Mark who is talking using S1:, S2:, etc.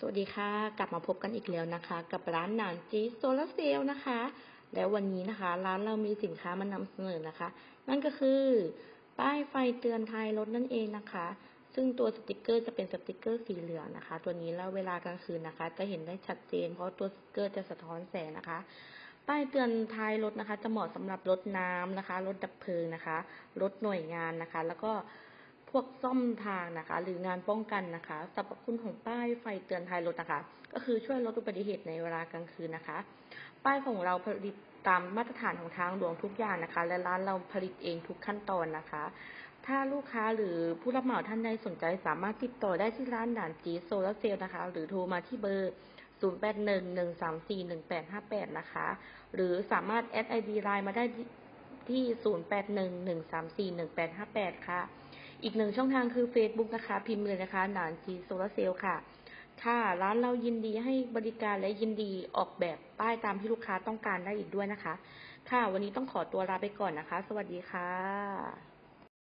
S1: สวัสดีค่ะ กลับมาพบกันอีกแล้วนะคะ กับร้านหนานจีโซลาเซลนะคะ แล้ววันนี้นะคะ ร้านเรามีสินค้ามานำเสนอนะคะ นั่นก็คือ ป้ายไฟเตือนท้ายรถนั่นเองนะคะ ซึ่งตัวสติกเกอร์จะเป็นสติกเกอร์สีเหลืองนะคะ ตัวนี้แล้วเวลากลางคืนนะคะ จะเห็นได้ชัดเจน เพราะตัวสติกเกอร์จะสะท้อนแสงนะคะ ป้ายเตือนท้ายรถนะคะ จะเหมาะสำหรับรถน้ำนะคะรถดับเพลิงนะคะรถหน่วยงานนะคะ แล้วก็ พวกซ่อมทางนะคะ หรืองานป้องกันนะคะสรรพคุณของป้ายไฟเตือนท้ายรถนะคะ ก็คือช่วยลดอุบัติเหตุในเวลากลางคืนนะคะ ป้ายของเราผลิตตามมาตรฐานของทางหลวงทุกอย่างนะคะ และร้านเราผลิตเองทุกขั้นตอนนะคะ ถ้าลูกค้าหรือผู้รับเหมาท่านใดสนใจสามารถติดต่อได้ที่ร้านด่านจีโซลาเซลนะคะ หรือโทรมาที่เบอร์ 0811341858 นะคะ หรือสามารถแอดไอดีไลน์มาได้ที่ 0811341858 ค่ะ อีกหนึ่งช่องทางคือ Facebook นะคะ พิมพ์เลยนะคะหนานจีโซลาเซลค่ะ ค่ะร้านเรายินดีให้บริการและยินดีออกแบบป้ายตามที่ลูกค้าต้องการได้อีกด้วยนะคะ ค่ะ วันนี้ต้องขอตัวลาไปก่อนนะคะ สวัสดีค่ะ